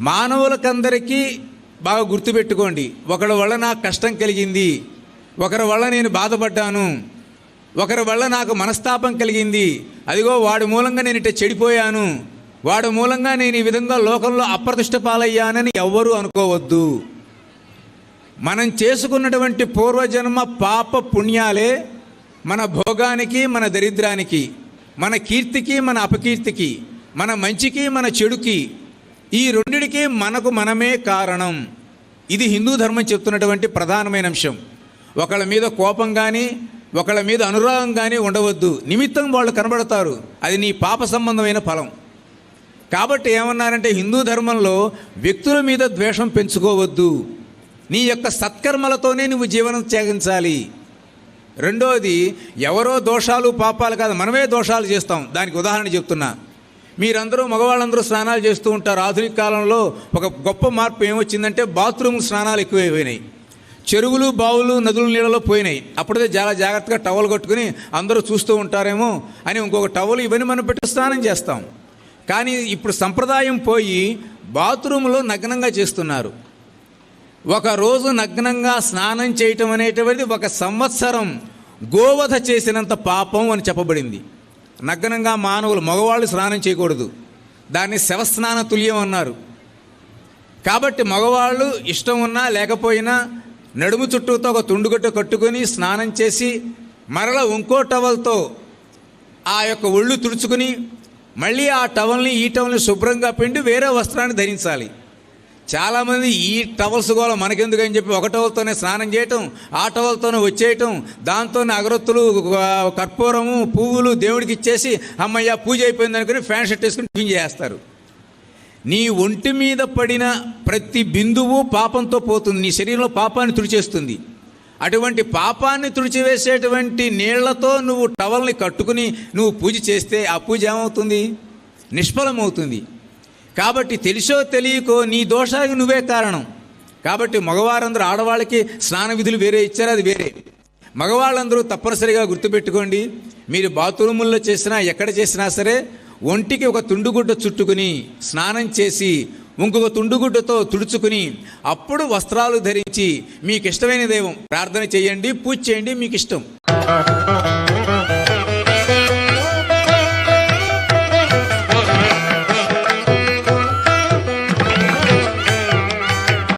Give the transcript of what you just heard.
మానవులకందరికీ బాగా గుర్తుపెట్టుకోండి. ఒకరి వల్ల నాకు కష్టం కలిగింది. ఒకరి వల్ల నేను బాధపడ్డాను. ఒకరి వల్ల నాకు మనస్తాపం కలిగింది. అదిగో వాడి మూలంగా నేను ఇట్ట చెడిపోయాను. వాడి మూలంగా నేను ఈ విధంగా లోకంలో అప్రతిష్ట పాలయ్యానని ఎవ్వరూ అనుకోవద్దు. మనం చేసుకున్నటువంటి పూర్వజన్మ పాప పుణ్యాలే మన భోగానికి మన దరిద్రానికి మన కీర్తికి మన అపకీర్తికి మన మంచికి మన చెడుకి. ఈ రెండిటికి మనకు మనమే కారణం. ఇది హిందూ ధర్మం చెప్తున్నటువంటి ప్రధానమైన అంశం. ఒకళ్ళ మీద కోపం కానీ ఒకళ్ళ మీద అనురాగం కానీ ఉండవద్దు. నిమిత్తం వాళ్ళు కనబడతారు. అది నీ పాప సంబంధమైన ఫలం. కాబట్టి ఏమన్నారంటే హిందూ ధర్మంలో వ్యక్తుల మీద ద్వేషం పెంచుకోవద్దు. నీ యొక్క సత్కర్మలతోనే నువ్వు జీవనం త్యాగించాలి. రెండోది ఎవరో దోషాలు పాపాలు కాదు మనమే దోషాలు చేస్తాం. దానికి ఉదాహరణ చెప్తున్నా. మీరందరూ మగవాళ్ళందరూ స్నానాలు చేస్తూ ఉంటారు. ఆధునిక కాలంలో ఒక గొప్ప మార్పు ఏమొచ్చిందంటే బాత్రూమ్ స్నానాలు ఎక్కువైపోయినాయి. చెరువులు బావులు నదులు నీళ్ళలో పోయినాయి. అప్పుడే చాలా జాగ్రత్తగా టవల్ కట్టుకుని అందరూ చూస్తూ ఉంటారేమో అని ఇంకొక టవల్ ఇవన్నీ మనం పెట్టి స్నానం చేస్తాం. కానీ ఇప్పుడు సంప్రదాయం పోయి బాత్రూంలో నగ్నంగా చేస్తున్నారు. ఒక రోజు నగ్నంగా స్నానం చేయటం అనేటువంటిది ఒక సంవత్సరం గోవధ చేసినంత పాపం అని చెప్పబడింది. నగ్నంగా మానవులు మగవాళ్ళు స్నానం చేయకూడదు. దాన్ని శవస్నాన తుల్యం అన్నారు. కాబట్టి మగవాళ్ళు ఇష్టం ఉన్నా లేకపోయినా నడుము చుట్టూతో ఒక తుండుగట్టు కట్టుకొని స్నానం చేసి మరల ఇంకో టవల్తో ఆ యొక్క ఒళ్ళు తుడుచుకుని మళ్ళీ ఆ టవల్ని ఈ టవల్ని శుభ్రంగా పిండి వేరే వస్త్రాన్ని ధరించాలి. చాలామంది ఈ టవల్స్ కూడా మనకెందుకు అని చెప్పి ఒక టవల్తోనే స్నానం చేయటం ఆ టవల్తోనే వచ్చేయటం దాంతోనే అగరొత్తులు కర్పూరము పువ్వులు దేవుడికి ఇచ్చేసి అమ్మయ్య పూజ అయిపోయింది అనుకుని ఫ్యాన్ షర్ట్ వేసుకుని టిఫిన్ చేస్తారు నీ ఒంటి మీద పడిన ప్రతి బిందువు పాపంతో పోతుంది. నీ శరీరంలో పాపాన్ని తుడిచేస్తుంది. అటువంటి పాపాన్ని తుడిచివేసేటువంటి నీళ్ళతో నువ్వు టవల్ని కట్టుకుని నువ్వు పూజ చేస్తే ఆ పూజ ఏమవుతుంది? నిష్ఫలమవుతుంది. కాబట్టి తెలిసో తెలియకో నీ దోషానికి నువ్వే కారణం. కాబట్టి మగవారందరూ ఆడవాళ్ళకి స్నాన విధులు వేరే ఇచ్చారు అది వేరే. మగవాళ్ళందరూ తప్పనిసరిగా గుర్తుపెట్టుకోండి మీరు బాత్రూముల్లో చేసినా ఎక్కడ చేసినా సరే ఒంటికి ఒక తుండుగుడ్డ చుట్టుకుని స్నానం చేసి ఇంకొక తుండుగుడ్డతో తుడుచుకుని అప్పుడు వస్త్రాలు ధరించి మీకు ఇష్టమైన దైవం. ప్రార్థన చేయండి పూజ చేయండి మీకు ఇష్టం